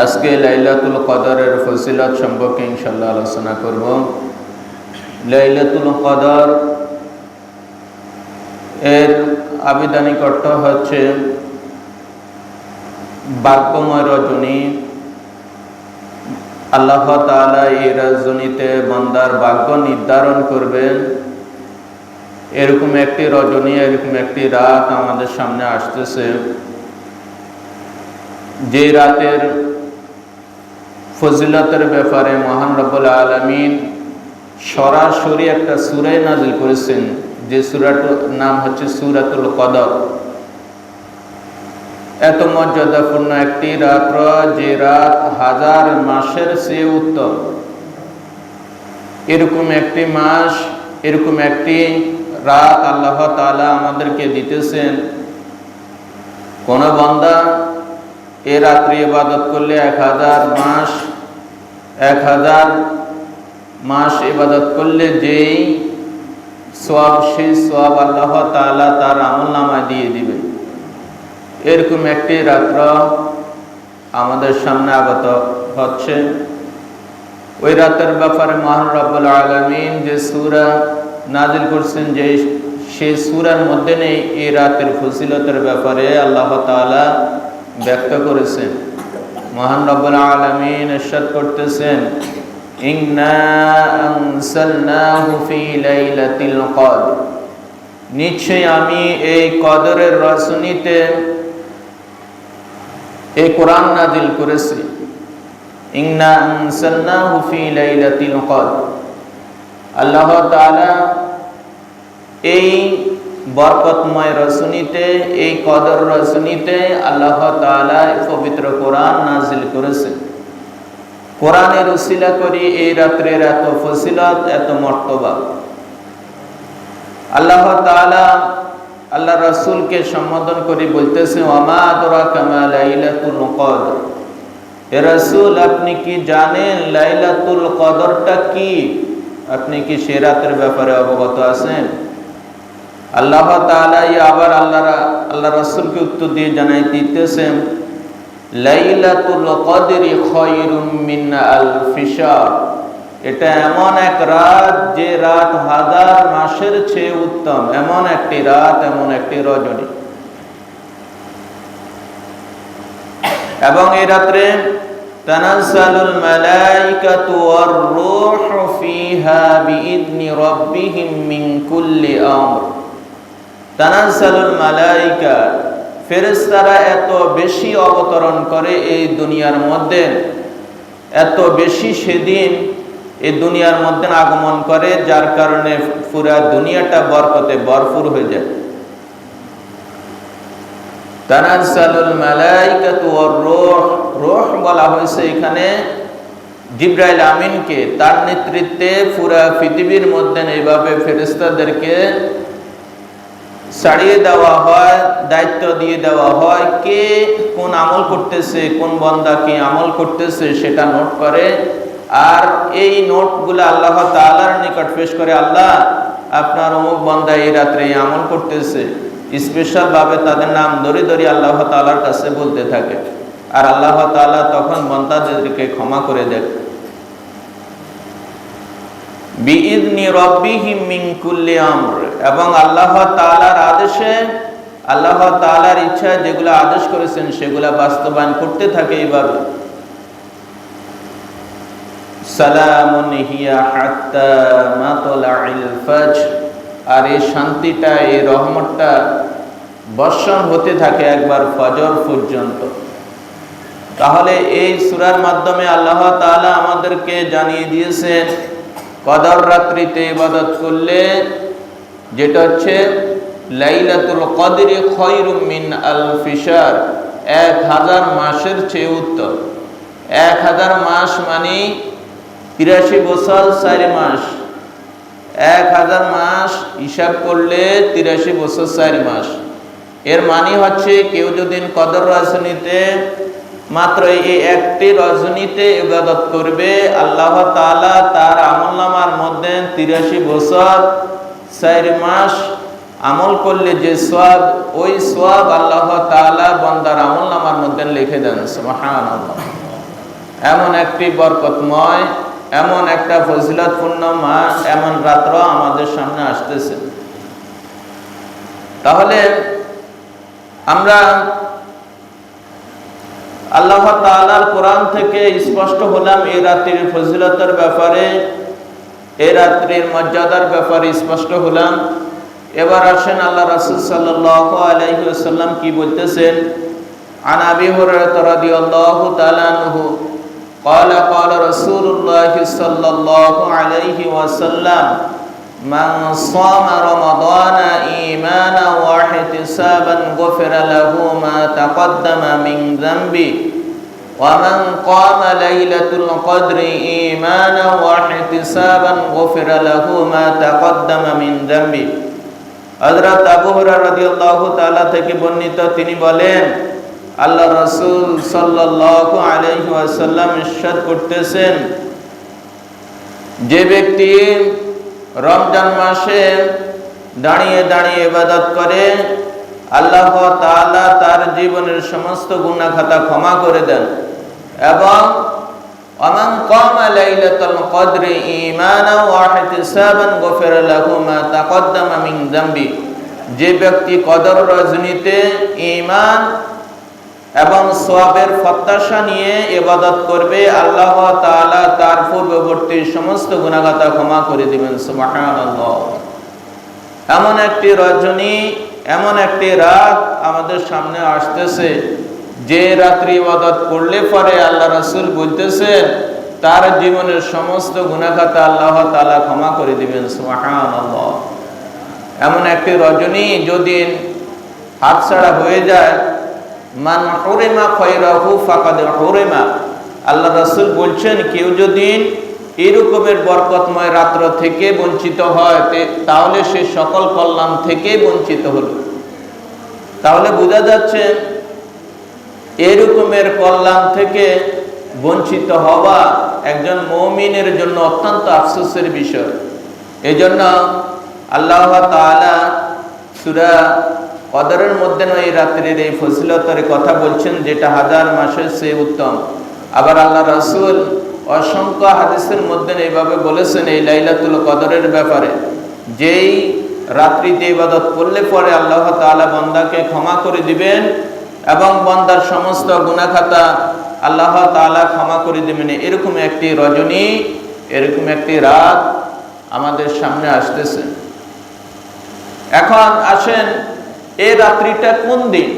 আজকে লাইলাতুল কদরের ফজিলত সম্পর্কে ইনশাল্লাহ আলোচনা করব। লাইলাতুল কদর এর আবিধানিক অর্থ হচ্ছে বাক্যময় রজনী। আল্লাহ তাআলা এই রজনীতে বন্দার ভাগ্য নির্ধারণ করবেন। এরকম একটি রজনী, এরকম একটি রাত আমাদের সামনে আসতেছে। যে রাতের ফজিলতের ব্যাপারে মহান রব্বুল আলমিন সরাসরি একটা সুরাই নাজিল করেছেন, যে সুরাটার নাম হচ্ছে সুরাতুল কদর। এত মর্যাদাপূর্ণ একটি রাত্র, যে রাত হাজার মাসের চেয়ে উত্তম। এরকম একটি মাস, এরকম একটি রাত আল্লাহ তালা আমাদেরকে দিতেছেন। কোন বন্দা এ রাত্রি ইবাদত করলে এক হাজার মাস এক হাজার মাস ইবাদত করলে যেই সব সেই সব আল্লাহ তালা তার আমল নামায় দিয়ে দিবে। এরকম একটি রাত্র আমাদের সামনে আগত হচ্ছে। ওই রাতের ব্যাপারে মহান রব্বুল আলমিন যে সুরা নাজিল করছেন, যে সেই সুরার মধ্যে নেই এই রাতের ফসিলতের ব্যাপারে আল্লাহ তালা ব্যক্ত করেছেন। মহান রব্বুল আলমিন এরশাদ করতেছেন নিশ্চয় আমি এই কদরের রচনীতে এই কোরআন নাজিল করেছি। ইংনা আনসালনাহু ফি লাইলাতিল কদর। আল্লাহ তাআলা এই বরকতময় রচনীতে এই কদর রচনীতে আল্লাহ তাআলা পবিত্র কোরআন নাজিল করেছেন। কোরআনের উসিলা করি এই রাত্রের এত ফজিলত, এত মর্তবা। আল্লাহ তাআলা আল্লাহ রাসূলকে সম্বোধন করে বলতেছে ওয়ামা আদরা কামা লাইলাতুল কদর? হে রাসূল, আপনি কি জানেন লাইলাতুল কদরটা কি? আপনি কি সে রাতের ব্যাপারে অবগত আছেন? আল্লাহ তালাই আবার আল্লাহ আল্লাহ রাসূলকে উত্তর দিয়ে জানাই দিতেছেন, লাইলাতুল কদরি খায়রুম মিন আলফি শাহর। এটা এমন এক রাত, যে রাত হাজার মাসের চেয়ে উত্তম। এমন একটি রাত, এমন একটি রজনী। এবং এই রাত্রে তানাজ্জালুল মালাইকাতু ওয়ার রূহু ফিহা বিইذনি রাব্বিহিম মিন কুল্লি আমর। তানাজ্জালুল মালাইকা, ফেরেশতারা এত বেশি অবতরণ করে এই দুনিয়ার মধ্যে, এত বেশি সেদিন এই দুনিয়ার মধ্যে আগমন করে, যার কারণে পুরা দুনিয়াটা বরকতে ভরপুর হয়ে যায়। তানাজ্জালুল মালাইকাতু ওয়ার রূহ রূহ বলা হয়েছে এখানে। জিব্রাইল আমিনকে তার নেতৃত্বে পুরা পৃথিবীর মধ্যে এইভাবে ফেরেশতাদেরকে ছাড়িয়ে দেওয়া হয়, দায়িত্ব দিয়ে দেওয়া হয়, কে কোন আমল করতেছে, কোন বন্দা কি আমল করতেছে সেটা নোট করে। আর এই নোটগুলো আল্লাহ তালার নিকট পেশ করে, আল্লাহ আপনার অমুক বন্দা এই রাত্রে আমল করতেছে স্পেশাল ভাবে তাদের নাম ধরে ধরে আল্লাহ তালার কাছে বলতে থাকে। আর আল্লাহ তালা তখন বন্দাদেরকে ক্ষমা করে দেয় বিইদনি রব্বিহিম মিন কুল্লি আমর। এবং আল্লাহ তাআলার আদেশে, আল্লাহ তাআলার ইচ্ছা যেগুলো আদেশ করেছেন, সেগুলো বাস্তবায়ন করতে থাকে এইভাবে। সালামুন হিয়া হাত্তা মাতলাইল ফজর। আর এই শান্তিটা, এই রহমতটা বর্ষণ হতে থাকে একবার ফজর পর্যন্ত। তাহলে এই সূরার মাধ্যমে আল্লাহ তাআলা আমাদেরকে জানিয়ে দিয়েছেন কদর রাত্রিতে ইবাদত করলে যেটা হচ্ছে লাইলাতুল কদরি খয়রুম মিন আলফিসার এক হাজার মাসের চেয়ে উত্তর। এক হাজার মাস মানে তিরাশি বছর চারি মাস। এক হাজার মাস হিসাব করলে তিরাশি বছর চারি মাস। এর মানে হচ্ছে কেউ যদি কদর রাজনীতিতে মাত্র এই একটি রজনীতে ইবাদত করবে। আল্লাহ তাআলা তার আমলনামার মধ্যে তিরাশি বছর, চার মাস আমল করলে যে সব ওই সব আল্লাহ তাআলা বান্দার আমলনামার মধ্যে লিখে দেন, সুবহানাল্লাহ। এমন একটি বরকতময়, এমন একটা ফজিলতপূর্ণ মাস এমন রাত্র আমাদের সামনে আসতেছে। তাহলে আমরা আল্লাহ তাআলার কোরআন থেকে স্পষ্ট হলাম এই রাত্রির ফজিলতের ব্যাপারে এই রাত্রির মর্যাদার ব্যাপারে স্পষ্ট হলাম এবার আসেন আল্লাহ রাসূল সাল্লাল্লাহু আলাইহি ওয়াসাল্লাম কি বলতেছেন عن ابي هريره رضي الله تعالى عنه قال قال رسول الله صلى الله عليه وسلم من صام رمضان ايمانا واحتسابا غفر له ما تقدم من ذنبه ومن قام ليلة القدر إيمانا واحتسابا غفر له ما تقدم من ذنبه হযরত আবু হুরায়রা রাদিয়াল্লাহু তাআলা থেকে বর্ণিত তিনি বলেন আল্লাহ রাসূল সাল্লাল্লাহু আলাইহি ওয়াসাল্লাম ইরশাদ করতেছেন যে ব্যক্তি রমজান মাসে দাঁড়িয়ে দাঁড়িয়ে ইবাদত করে আল্লাহ তাআলা তার জীবনের সমস্ত গুনাহ খাতা ক্ষমা করে দেন এবং ومن قام ليلة القدر إيمانا واحتسابا غفر له ما تقدم من ذنبه যে ব্যক্তি কদর রজনীতে ঈমান এবং সোয়াবের প্রত্যাশা নিয়ে এবাদত করবে, আল্লাহ তাআলা তার পূর্ববর্তী সমস্ত গুনাহগাতা ক্ষমা করে দিবেন এমন একটি রজনী, এমন একটি রাত আমাদের সামনে আসতেছে, যে রাত্রি ইবাদত করলে পরে আল্লাহ রাসূল বলতেছেন তার জীবনের সমস্ত গুনাহগাতা আল্লাহ তাআলা ক্ষমা করে দিবেন এমন একটি রজনী যদি হাতছাড়া হয়ে যায় মান হুরিমা খয়রাহু ফাকাদ হুরিমা। আল্লাহ রাসূল বলছেন, কেউ যদি এরকমের বরকতময় রাত্র থেকে বঞ্চিত হয় তাহলে সে সকল কল্যাণ থেকে বঞ্চিত হলো। তাহলে বোঝা যাচ্ছে, এরকমের কল্যাণ থেকে বঞ্চিত হওয়া একজন মৌমিনের জন্য অত্যন্ত আফসোসের বিষয়। এই জন্য আল্লাহ তাআলা সূরা কদরের মধ্যে নয় রাত্রির এই ফজিলতের কথা বলছেন, যেটা হাজার মাসের সে উত্তম। আবার আল্লাহ রাসূল অসংখ্য হাদিসের মধ্যে এইভাবে বলেছেন, এই লাইলাতুল কদরের ব্যাপারে, যেই রাত্রিতে ইবাদত করলে পরে আল্লাহ তাআলা বন্দাকে ক্ষমা করে দিবেন এবং বন্দার সমস্ত গুনাহখাতা আল্লাহ তাআলা ক্ষমা করে দিবেন। এরকম একটি রজনী, এরকম একটি রাত আমাদের সামনে আসতেছে। এখন আসেন এই রাত্রিটা কোন দিন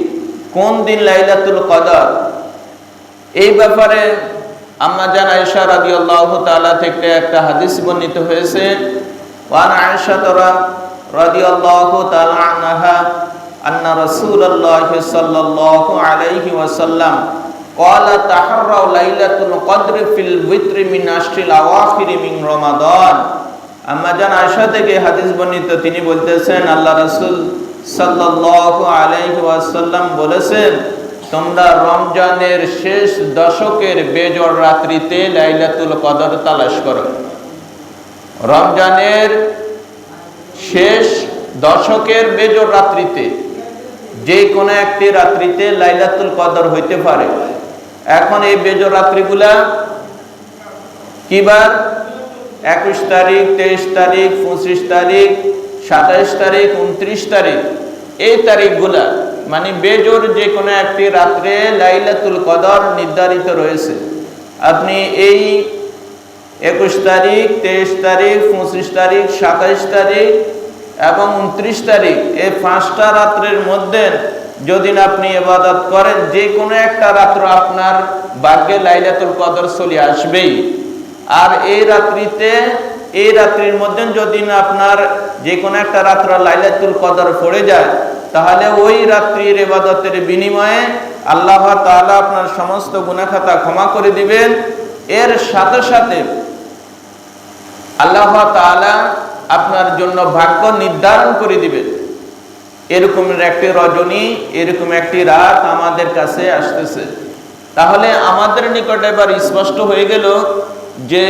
কোন দিন লাইলাতুল কদর এই ব্যাপারে আম্মা জান আয়েশা রাদিয়াল্লাহু তাআলা থেকে একটা হাদিস বর্ণিত হয়েছে ওয়ান আয়েশা তরা রাদিয়াল্লাহু তাআলা আনহা আন্না রাসূলুল্লাহ সাল্লাল্লাহু আলাইহি ওয়াসাল্লাম قال تحروا ليلة القدر في الوتر من عشر الأواخر من رمضان আম্মা জান আয়েশা থেকে হাদিস বর্ণিত তিনি বলতেছেন আল্লাহ রাসূল সাল্লাল্লাহু আলাইহি ওয়াসাল্লাম বলেছেন, তোমরা রমজানের শেষ দশকের বেজর রাত্রিতে লাইলাতুল কদর করো। রমজানের শেষ দশকের রাত্রিতে, যে কোনো একটি রাত্রিতে লাইলাতুল কদর হইতে পারে। এখন এই বেজর রাত্রিগুলা কিবার? একুশ তারিখ, তেইশ তারিখ, পঁচিশ তারিখ সাতাইশ তারিখ, উনত্রিশ তারিখ। এই তারিখগুলা মানে বেজোর যে কোনো একটি রাত্রে লাইলাতুল কদর নির্ধারিত রয়েছে। আপনি এই একুশ তারিখ, তেইশ তারিখ, পঁচিশ তারিখ, সাতাইশ তারিখ এবং উনত্রিশ তারিখ, এই পাঁচটা রাত্রের মধ্যে যদি আপনি এবাদত করেন যে কোনো একটা রাত্র আপনার ভাগ্যে লাইলাতুল কদর চলে আসবেই। আর এই রাত্রিতে এই রাত্রির মধ্যে যদি আপনার যে কোনো একটা রাত্র লাইলাতুল কদর পড়ে যায়, তাহলে ওই রাত্রির এবাদতের বিনিময়ে আল্লাহ তাআলা আপনার সমস্ত গুনাখাতা ক্ষমা করে দিবেন। এর সাথে সাথে আল্লাহ তাআলা আপনার জন্য ভাগ্য নির্ধারণ করে দিবেন। এরকম একটি রজনী, এরকম একটি রাত আমাদের কাছে আসতেছে। তাহলে আমাদের নিকটে এবার স্পষ্ট হয়ে গেল যে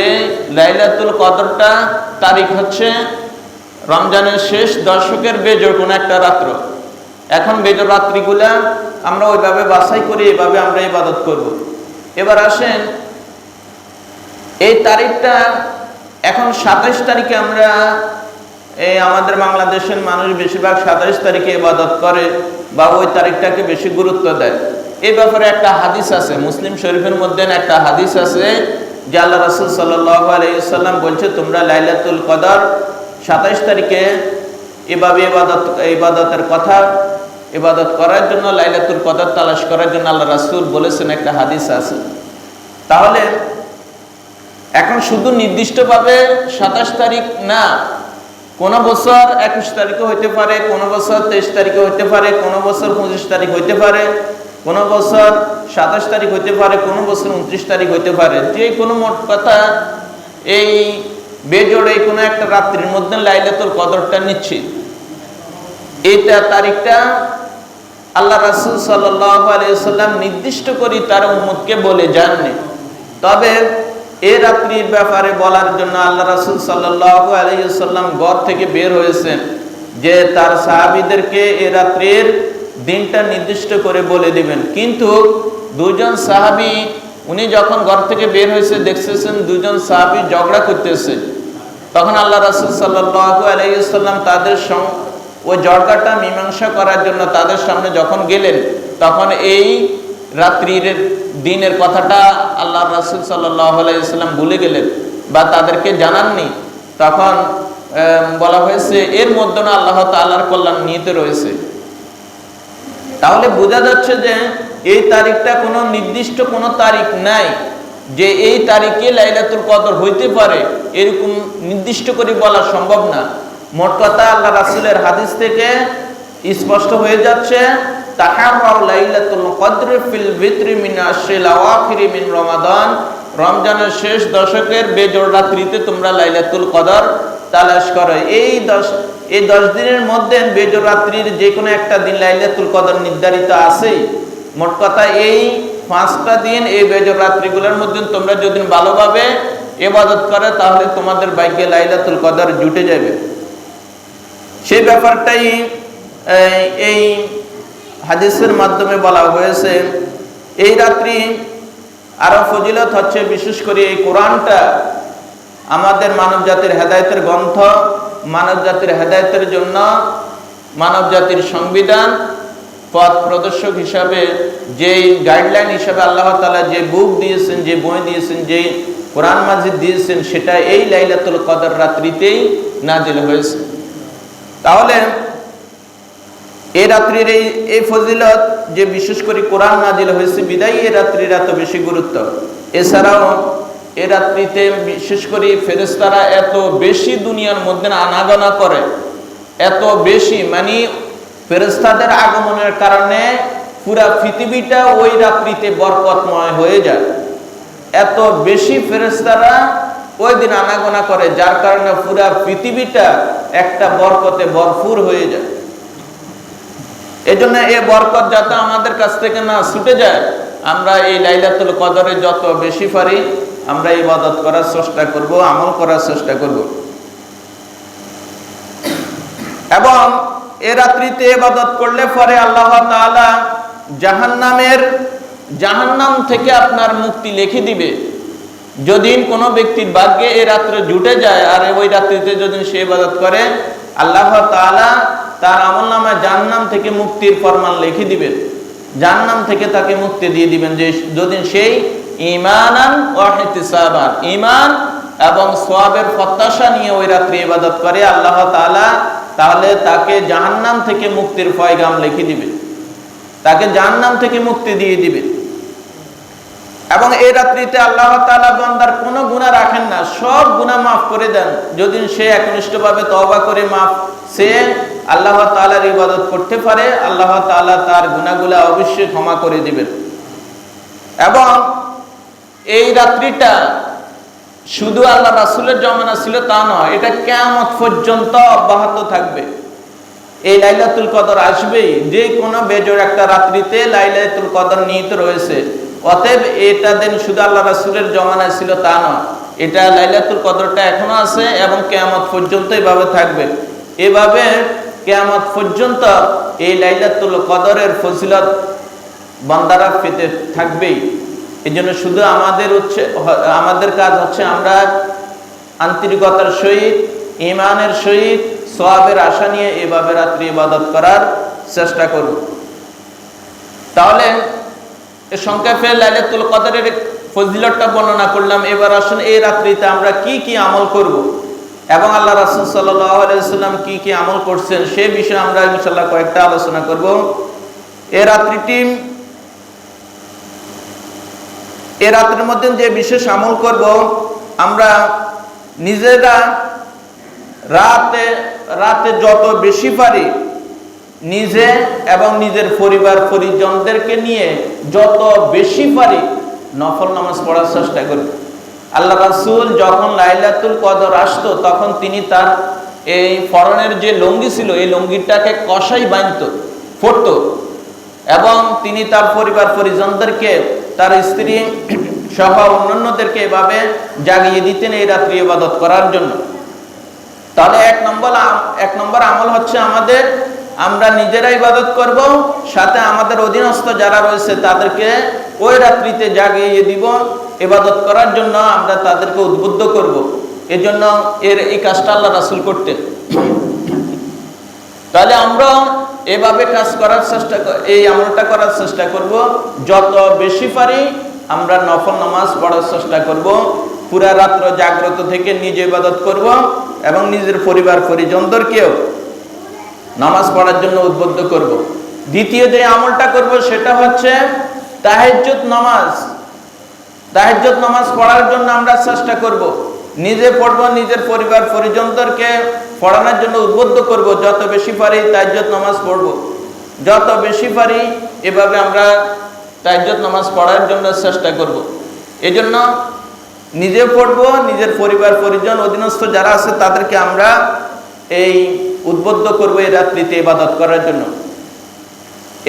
লাইলাতুল কদরটা তারিখ হচ্ছে রমজানের শেষ দশকের বেজর কোন একটা রাত্র এখন বেজর রাত্রিগুলা আমরা ওইভাবে বাছাই করি এভাবে আমরা ইবাদত করব। এবার আসেন, এই তারিখটা এখন সাতাইশ তারিখে আমরা, এই আমাদের বাংলাদেশের মানুষ বেশিরভাগ সাতাইশ তারিখে ইবাদত করে বা ওই তারিখটাকে বেশি গুরুত্ব দেয় এই ব্যাপারে একটা হাদিস আছে, মুসলিম শরীফের মধ্যে একটা হাদিস আছে যে আল্লাহ রসুল সাল্লাম বলছে, তোমরা লাইলাতুল কদর সাতাইশ তারিখে এভাবে ইবাদত, ইবাদতের কথা, ইবাদত করার জন্য, লাইলাতুল কদর তালাশ করার জন্য আল্লাহ রাসুল বলেছেন একটা হাদিস আছে। তাহলে এখন শুধু নির্দিষ্টভাবে সাতাশ তারিখ না, কোন বছর একুশ তারিখে হইতে পারে, কোন বছর তেইশ তারিখে হইতে পারে, কোন বছর পঁচিশ তারিখ হইতে পারে কোন বছর সাতাশ তারিখ হইতে পারে, কোন বছর উনত্রিশ তারিখ হইতে পারে, যে কোনো মোট কথা এই বেজোড়ে কোনো একটা রাত্রির মধ্যে লাইলাতুল কদরটা নিচ্ছি। এইটা তারিখটা আল্লাহ রাসুল সাল্লাম নির্দিষ্ট করি তার উম্মতকে বলে যাননি তবে এ রাত্রির ব্যাপারে বলার জন্য আল্লাহ রাসুল সাল্লাহ আলহিসাল্লাম ঘর থেকে বের হয়েছেন যে তার সাহাবিদেরকে এ রাত্রির দিনটা নির্দিষ্ট করে বলে দিবেন। কিন্তু দুজন সাহাবি, উনি যখন ঘর থেকে বের হয়েছে, দেখতেছেন দুজন সাহাবি ঝগড়া করতেছে। তখন আল্লাহ রাসুল সাল্লাহ আলাইসাল্লাম তাদের ওই ঝগড়াটা মীমাংসা করার জন্য তাদের সামনে যখন গেলেন, তখন এই রাত্রির দিনের কথাটা আল্লাহ রাসুল সাল্লাম ভুলে গেলেন বা তাদেরকে জানাননি। তখন বলা হয়েছে, এর মধ্যে না আল্লাহ তাল্লাহর কল্যাণ নিতে রয়েছে। তাহলে বোঝা যাচ্ছে যে এই তারিখটা কোনো নির্দিষ্ট কোনো তারিখ নাই যে এই তারিখে লাইলাতুল কদর হইতে পারে, এরকম নির্দিষ্ট করে বলা সম্ভব না। মোট কথা আল্লাহ রাসুলের হাদিস থেকে স্পষ্ট হয়ে যাচ্ছে রমজানের শেষ দশকের বেজোর রাত্রিতে তোমরা লাইলাতুল কদর তালাশ করো। এই দশ এই দশ দিনের মধ্যে বেজোর রাত্রির যে কোনো একটা দিন লাইলাতুল কদর নির্ধারিত আছেই। মোট কথা এই পাঁচটা দিন এই বেজর রাত্রিগুলোর মধ্যে তোমরা যদি ভালোভাবে এবাদত করে, তাহলে তোমাদের বাইকে লাইলাতুল কদর জুটে যাবে। সেই ব্যাপারটাই, এই হাদিসের মাধ্যমে বলা হয়েছে, এই রাত্রি আরও ফজিলত হচ্ছে, বিশেষ করে এই কোরআনটা আমাদের মানব জাতির হেদায়তের গ্রন্থ মানব জাতির হেদায়তের জন্য মানব জাতির সংবিধান পথ প্রদর্শক হিসাবে যে গাইডলাইন হিসাবে আল্লাহ তালা যে বুক দিয়েছেন, যে বই দিয়েছেন, যে কোরআন মাজিদ দিয়েছেন, সেটা এই লাইলাতুল কদর রাত্রিতেই নাজিল হয়েছে। তাহলে এই রাত্রির এই এই ফজিলত যে বিশেষ করে কোরআন নাজিল হয়েছে, বিদায় এই রাত্রির এত বেশি গুরুত্ব। এছাড়াও এ রাত্রিতে বিশেষ করে ফেরেস্তারা এত বেশি দুনিয়ার মধ্যে আনাগোনা করে, এত বেশি মানে ফেরেস্তাদের আগমনের কারণে পুরা পৃথিবীটা ওই রাত্রিতে বরকতময় হয়ে যায়। এত বেশি ফেরেস্তারা ওই দিন আনাগোনা করে, যার কারণে পুরা পৃথিবীটা একটা বরকতে ভরপুর হয়ে যায়। এজন্য এ বরকত যাতে আমাদের কাছ থেকে না ছুটে যায় আমরা এই লাইলাতুল কদরে যত বেশি পারি, আমরা ইবাদত করার চেষ্টা করব, আমল করার চেষ্টা করব। এবং এ রাত্রিতে ইবাদত করলে পরে আল্লাহ তাআলা জাহান্নামের, জাহান্নাম থেকে আপনার মুক্তি লিখে দিবে। যদি কোনো ব্যক্তির ভাগ্যে এ রাত্রে জুটে যায়, আর ওই রাত্রিতে যদি সে ইবাদত করে, আল্লাহ তাআলা তার আমল নামা জাহান্নাম থেকে মুক্তির ফরমান লিখে দিবেন। জাহান্নাম থেকে তাকে মুক্তি দিয়ে দিবেন যে যদি সেই ইমানান ওয়াহিতিসাবান ইমান এবং সোয়াবের প্রত্যাশা নিয়ে ওই রাত্রি ইবাদত করে, আল্লাহ তাআলা তাহলে তাকে জাহান্নাম থেকে মুক্তির ফয়গাম লিখে দিবে। তাকে জাহান্নাম থেকে মুক্তি দিয়ে দিবে। এবং এই রাত্রিতে আল্লাহ তালা বান্দার কোনো গুণা রাখেন না, সব গুণা মাফ করে দেন। যদি সে একনিষ্ঠভাবে তবা করে মাফ, সে আল্লাহ তালার ইবাদত করতে পারে, আল্লাহ তালা তার গুণাগুলা অবশ্যই ক্ষমা করে দিবেন। এবং এই রাত্রিটা শুধু আল্লাহ রাসুলের জমানা ছিল তা নয়, এটা কেমত পর্যন্ত অব্যাহত থাকবে। এই লাইলাতুল কদর আসবেই। যে কোনো বেজোর একটা রাত্রিতে লাইলাতুল কদর নিহিত রয়েছে। অতএব এটা দিন শুধু আল্লাহ রাসুলের জমানায় ছিল তা নয় এটা লাইলাতুল কদরটা এখনও আছে এবং কেয়ামত পর্যন্ত এভাবে থাকবে। এভাবে কেয়ামত পর্যন্ত এই লাইলাতুল কদরের ফজিলত বান্দারা পেতে থাকবেই। এই জন্য শুধু আমাদের হচ্ছে, আমাদের কাজ হচ্ছে আমরা আন্তরিকতার সহিত ইমানের সহিত সোয়াবের আশা নিয়ে এভাবে রাত্রি ইবাদত করার চেষ্টা করব। তাহলে এ সংক্ষেপে লাইলাতুল কদরের ফজিলতটা বর্ণনা করলাম। এবার আসুন এই রাত্রিতে আমরা কি কি আমল করব। এবং আল্লাহ রাসুল সাল্লাম কি কি আমল করছেন সে বিষয়ে আমরা ইনশাল্লাহ কয়েকটা আলোচনা করব। এ রাত্রিটি, এ রাত্রির মধ্যে যে বিশেষ আমল করব, আমরা নিজেরা রাতে রাতে যত বেশি পারি নিজে এবং নিজের পরিবার, পরিজনদেরকে নিয়ে যত বেশি পারি নফল নামাজ পড়ার চেষ্টা করি। আল্লাহ রাসুল যখন লাইলাতুল কদর আসতো, তখন তিনি তার এই ফরনের যে লঙ্গি ছিল, এই লঙ্গিটাকে কষাই বাঁধত পড়তো এবং তিনি তার পরিবার, পরিজনদেরকে, তার স্ত্রী সহ অন্যান্যদেরকে এভাবে জাগিয়ে দিতেন এই রাত্রি ইবাদত করার জন্য। তাহলে এক নম্বর এক নম্বর আমল হচ্ছে আমাদের আমরা নিজেরা ইবাদত করব, সাথে আমাদের অধীনস্থ যারা রয়েছে তাদেরকে ওই রাত্রিতে জাগিয়ে দিব। ইবাদত করার জন্য আমরা তাদেরকে উদ্বুদ্ধ করব। এজন্য এর এই কাজটা আল্লাহ রাসুল করতে তাহলে আমরা এভাবে কাজ করার চেষ্টা এই আমলটা করার চেষ্টা করব। যত বেশি পারি আমরা নফল নামাজ পড়ার চেষ্টা করব। পুরা রাত্র জাগ্রত থেকে নিজে ইবাদত করব এবং নিজের পরিবার পরিজনদেরকেও নামাজ পড়ার জন্য উদ্বুদ্ধ করব। দ্বিতীয় যে আমলটা করব সেটা হচ্ছে তাহেজ্জত নামাজ তাহেজ্জত নামাজ পড়ার জন্য আমরা চেষ্টা করব। নিজে পড়ব, নিজের পরিবার, পরিজনদেরকে পড়ানোর জন্য উদ্বুদ্ধ করব যত বেশি পারি তাজ্জত নামাজ পড়ব যত বেশি পারি এভাবে আমরা তাজ্জত নামাজ পড়ার জন্য চেষ্টা করব। এজন্য নিজে পড়ব, নিজের পরিবার, পরিজন, অধীনস্থ যারা আছে তাদেরকে আমরা এই উদ্বুদ্ধ করব এই রাত্রিতে ইবাদত করার জন্য।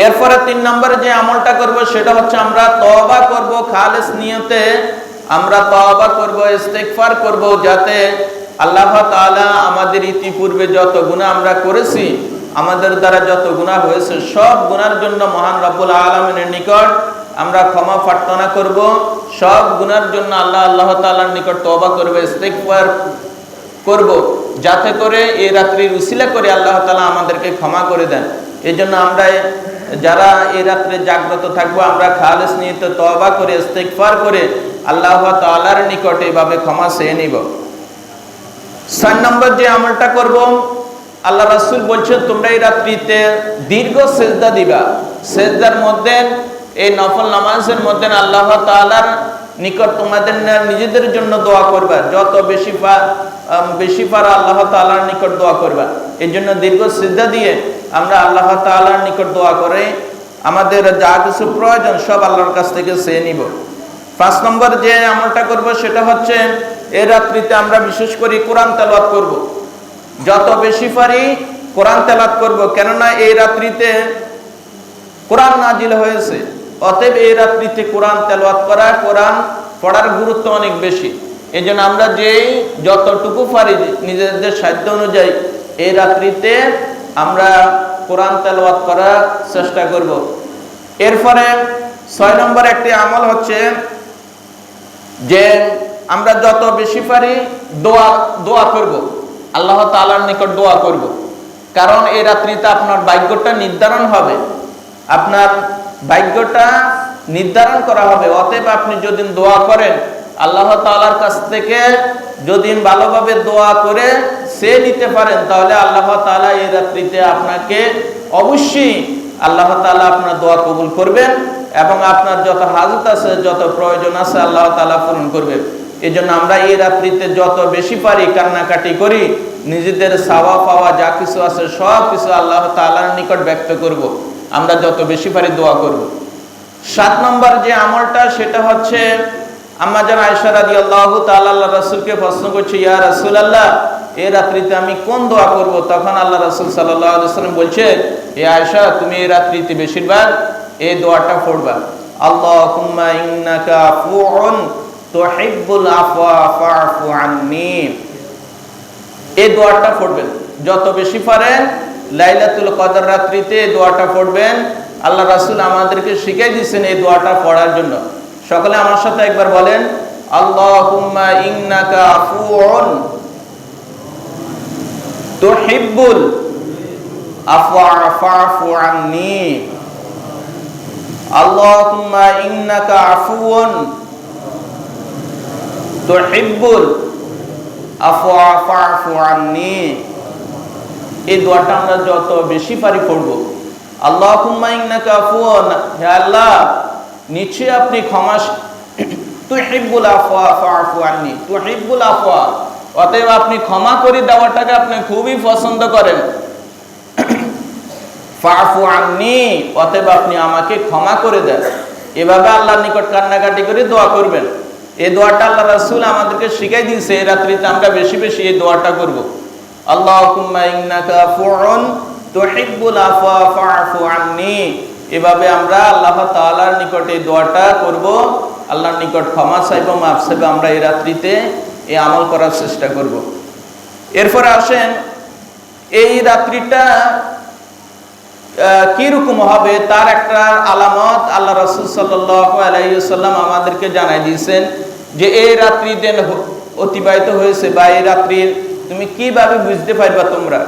এরপরে তিন নম্বরে যে আমলটা করব, সেটা হচ্ছে আমরা তবা করব খালেস নিয়তে, আমরা তবা করব ইস্তেকফার করব, যাতে আল্লাহ তাআলা আমাদের ইতিপূর্বে যত গুনাহ আমরা করেছি, আমাদের দ্বারা যত গুনাহ হয়েছে, সব গুনার জন্য মহান রব্বুল আলমিনের নিকট আমরা ক্ষমা প্রার্থনা করব। সব গুনার জন্য আল্লাহ আল্লাহ তাআলার নিকট তবা করবে ইস্তেকফার করব, যাতে করে এই রাত্রির উসিলা করে আল্লাহ তালা আমাদেরকে ক্ষমা করে দেন। এই জন্য আমরা যারা এই রাত্রে জাগ্রত থাকব, আমরা খালেস নিয়ত তবা করে ইস্তেকফার করে আল্লাহ তালার নিকটে এভাবে ক্ষমা চেয়ে নিব। ছয় নম্বর যে আমলটা করব, আল্লাহ রাসুল বলছেন, তোমরা এই রাত্রিতে দীর্ঘ সেজদা দিবা। সেজদার মধ্যে, এই নফল নামাজের মধ্যে আল্লাহ তালার নিকট তোমাদের নিজেদের জন্য দোয়া করবা। যত বেশি বেশি পারা আল্লাহ তালার নিকট দোয়া করবা। এই জন্য দীর্ঘ সিদ্ধা দিয়ে আমরা আল্লাহ তালার নিকট দোয়া করে আমাদের যা কিছু প্রয়োজন সব আল্লাহর কাছ থেকে চেয়ে নিব। পাঁচ নম্বর যে আমলটা করব সেটা হচ্ছে, এ রাত্রিতে আমরা বিশেষ করে কোরআন তেলাত করব। যত বেশি পারি কোরআন তেলাত করব, কেননা এই রাত্রিতে কোরআন নাজিল হয়েছে। অতএব এই রাত্রিতে কোরআন তেলাওয়াত করা, কোরআন পড়ার গুরুত্ব অনেক বেশি। এই জন্য আমরা যেই যতটুকু পারি নিজেদের সাধ্য অনুযায়ী এই রাত্রিতে আমরা কোরআন তেলাওয়াত করার চেষ্টা করব। এরপরে ছয় নম্বর একটি আমল হচ্ছে যে আমরা যত বেশি পারি দোয়া দোয়া করব। আল্লাহ তালার নিকট দোয়া করব। কারণ এই রাত্রিতে আপনার ভাগ্যটা নির্ধারণ হবে। আপনার ভাগ্যটা নির্ধারণ করা হবে। অতএব আপনি যদি দোয়া করেন আল্লাহ তালার কাছ থেকে যদি ভালোভাবে দোয়া করে সে নিতে পারেন, তাহলে আল্লাহ তালা এই রাত্রিতে আপনাকে অবশ্যই আল্লাহ তালা আপনার দোয়া কবুল করবেন এবং আপনার যত হাজত আছে, যত প্রয়োজন আছে আল্লাহ তালা পূরণ করবেন এই জন্য আমরা এই রাত্রিতে যত বেশি পারি কান্নাকাটি করি, নিজেদের সাওয়া পাওয়া যা কিছু আছে, সব কিছু আল্লাহ তালার নিকট ব্যক্ত করব। আমরা যত বেশি পারি দোয়া করব। সাত নম্বর যে আমলটা, সেটা হচ্ছে আম্মা যেন আয়সারাদি আল্লাহ তাল্লাহ রাসুলকে প্রশ্ন করছে, ইয়া রাসুল আল্লাহ এ রাত্রিতে আমি কোন দোয়া করব? তখন আল্লাহ রাসুল বলছে, এ আয়সা তুমি এই রাত্রিতে বেশিরভাগ এই দোয়াটা পড়বা। আল্লাহ এই দোয়াটা পড়বেন। যত বেশি পারেন লাইলাতুল কদর রাত্রিতে এই দোয়াটা পড়বেন। আল্লাহ রাসুল আমাদেরকে শিখিয়ে দিয়েছেন এই দোয়াটা পড়ার জন্য। সকলে আমার সাথে একবার বলেন, আল্লাহুম্মা ইন্নাকা আফুউন তুহিব্বুল আফওয়া ফাফু আন্নি আল্লাহুম্মা ইন্নাকা আফুউন তুহিব্বুল আফওয়া ফাফু এই দোয়াটা আমরা যত বেশি পারি পড়ব। আল্লাহুম্মা ইন্নাকা আফুউন হে আল্লাহ নিশ্চয়ই আপনি ক্ষমা তুহিব্বুল আফওয়া ফাফু আন্নি। তুহিব্বুল আফওয়া। অতএব আপনি ক্ষমা করে দেওয়াটাকে আপনি খুবই পছন্দ করেন। ফাফু আন্নি। অতএব আপনি আমাকে ক্ষমা করে দেন। এভাবে আল্লাহর নিকট কান্নাকাটি করে দোয়া করবেন। এই দোয়াটা আল্লাহ রাসূল আমাদেরকে শিখাই দিয়েছে। এই রাত্রিতে আমরা বেশি বেশি এই দোয়াটা করব। আল্লাহুম্মা ইন্নাকা আফুউন তুহিব্বুল আফওয়া ফাফু আন্নি। এভাবে আমরা আল্লাহ তাআলার নিকট দোয়াটা করব। আল্লাহর নিকট ক্ষমা চাইব, মাফ চাইব, আমরা এই রাত্রিতে এই আমল করার চেষ্টা করব। এরপরে আসেন, এই রাত্রিটা কীরকম হবে তার একটা আলামত আল্লাহ রসুল সাল্লাম আমাদেরকে জানাই দিয়েছেন যে এই রাত্রি দিন অতিবাহিত হয়েছে বা এই রাত্রি তুমি কীভাবে বুঝতে পারবা তোমরা?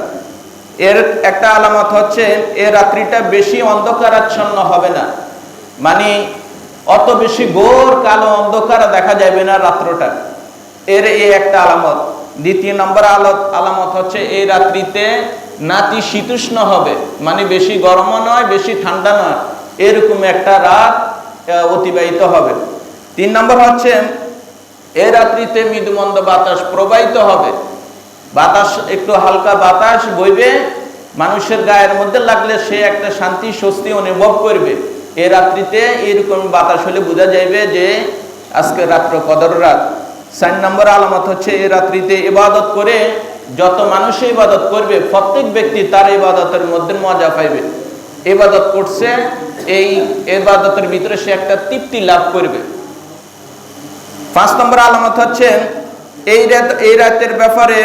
এর একটা আলামত হচ্ছে এই রাত্রিটা বেশি অন্ধকারাচ্ছন্ন হবে না। মানে অত বেশি গোর কালো অন্ধকার দেখা যাবে না রাত্রটা। এর এই একটা আলামত। দ্বিতীয় নম্বর আলত, আলামত হচ্ছে, এই রাত্রিতে নাতি শীতুষ্ণ হবে। মানে বেশি গরমও নয়, বেশি ঠান্ডা নয়। এরকম একটা রাত অতিবাহিত হবে। তিন নম্বর হচ্ছে এই রাত্রিতে মৃদুমন্দ বাতাস প্রবাহিত হবে। বাতাস, একটু হালকা বাতাস বইবে, মানুষের গায়ের মধ্যে লাগলে সে একটা শান্তি, স্বস্তি অনুভব করবে। এ রাত্রিতে এরকম বাতাস হলে বোঝা যাইবে যে আজকে রাত্র কদর রাত। চার নম্বর আলামত হচ্ছে, এ রাত্রিতে ইবাদত করে যত মানুষ ইবাদত করবে, প্রত্যেক ব্যক্তি তার ইবাদতের মধ্যে মজা পাইবে। ইবাদত করছে, এই ইবাদতের ভিতরে সে একটা তৃপ্তি লাভ করবে। পাঁচ নম্বর আলামত হচ্ছে, এই রাত, এই রাতের ব্যাপারে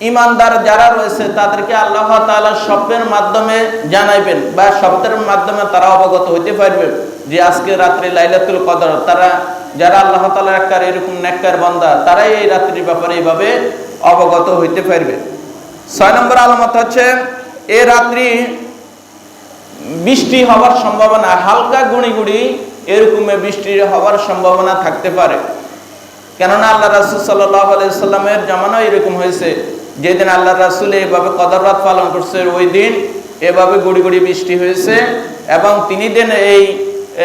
ইমানদার যারা রয়েছে, তাদেরকে আল্লাহ তাআলা স্বপ্নের মাধ্যমে জানাইবেন বা স্বপ্নের মাধ্যমে তারা অবগত হইতে পারবেন যে আজকে রাত্রে লাইলাতুল কদর, তারা যারা আল্লাহ তাআলার একটা এরকম নেককার বান্দা, তারাই এই রাত্রির ব্যাপারে এইভাবে অবগত হইতে পারবে। ছয় নম্বর আলামত হচ্ছে, এ রাত্রি বৃষ্টি হওয়ার সম্ভাবনা, হালকা গুঁড়ি গুঁড়ি এরকমে বৃষ্টি হওয়ার সম্ভাবনা থাকতে পারে। কেননা আল্লাহ রাসুল সাল্লাহ সাল্লামের জামানো এরকম হয়েছে। যেদিন আল্লাহ রাসুল এইভাবে কদর রাত পালন করছে, ওই দিন এভাবে গুড়ি গুড়ি বৃষ্টি হয়েছে এবং তিনি দিন এই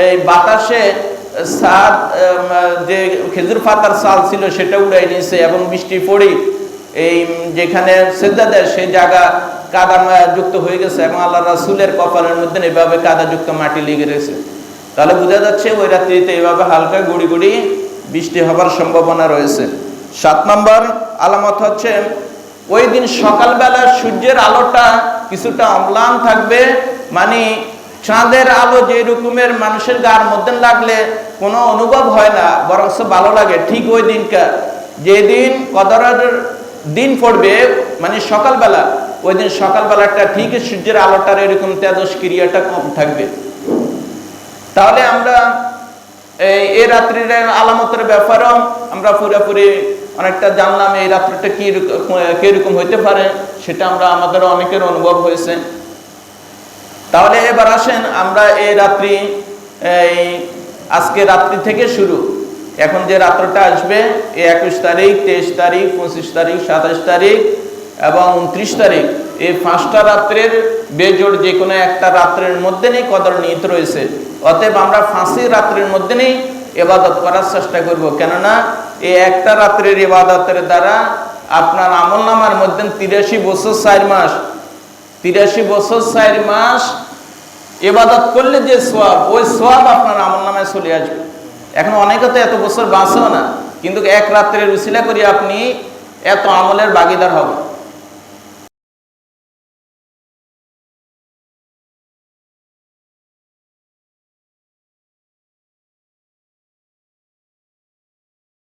এই বাতাসে সাদ যে খেজুর পাতার সাল ছিল সেটা উড়াই নিয়েছে এবং বৃষ্টি পড়ি এই, যেখানে সেজা দেয় সেই জায়গা কাদা যুক্ত হয়ে গেছে এবং আল্লাহ রাসুলের কপালের মধ্যে এভাবে কাদা যুক্ত মাটি লেগে রয়েছে। তাহলে বোঝা যাচ্ছে ওই রাত্রিতে এভাবে হালকা গুড়ি গুড়ি বৃষ্টি হবার সম্ভাবনা রয়েছে। সাত নম্বর আলামত হচ্ছে ওই দিন সকালবেলা সূর্যের আলোটা কিছুটা অম্লান থাকবে মানে চাঁদের আলো যে রকমের মানুষের গার মধ্যে লাগলে কোনো অনুভব হয় না বরং ভালো লাগে। ঠিক ওই দিনকার যেদিন কদরের দিন পড়বে মানে সকালবেলা, ওই দিন সকালবেলাটা ঠিক সূর্যের আলোটার এরকম তেজস ক্রিয়াটা কম থাকবে। তাহলে আমরা এই রাত্রির আলামতের ব্যাপারেও আমরা পুরোপুরি অনেকটা জানলাম এই রাত্রিটা কি কীরকম হইতে পারে, সেটা আমরা আমাদের অনেকের অনুভব হয়েছে। তাহলে এবার আসেন আমরা এই রাত্রি, এই আজকে রাত্রি থেকে শুরু। এখন যে রাত্রটা আসবে, এই একুশ তারিখ, তেইশ তারিখ, পঁচিশ তারিখ, সাতাশ তারিখ এবং উনত্রিশ তারিখ, এই পাঁচটা রাত্রের বেজোড় যে কোনো একটা রাত্রের মধ্যে নেই, কদর নিহিত রয়েছে। অতএব আমরা ফাঁসি রাত্রের মধ্যে নেই, এবাদত করার চেষ্টা করব। কেননা এই একটা রাত্রের ইবাদতের দ্বারা আপনার আমল নামার মধ্যে তিরাশি বছর চার মাস, তিরাশি বছর চার মাস এবাদত করলে যে সোয়াব ওই সোয়াব আপনার আমল নামায় চলে আসবে। এখন অনেকে তো এত বছর বাঁচেও না, কিন্তু এক রাত্রের উশিলা করি আপনি এত আমলের বাগিদার হবেন।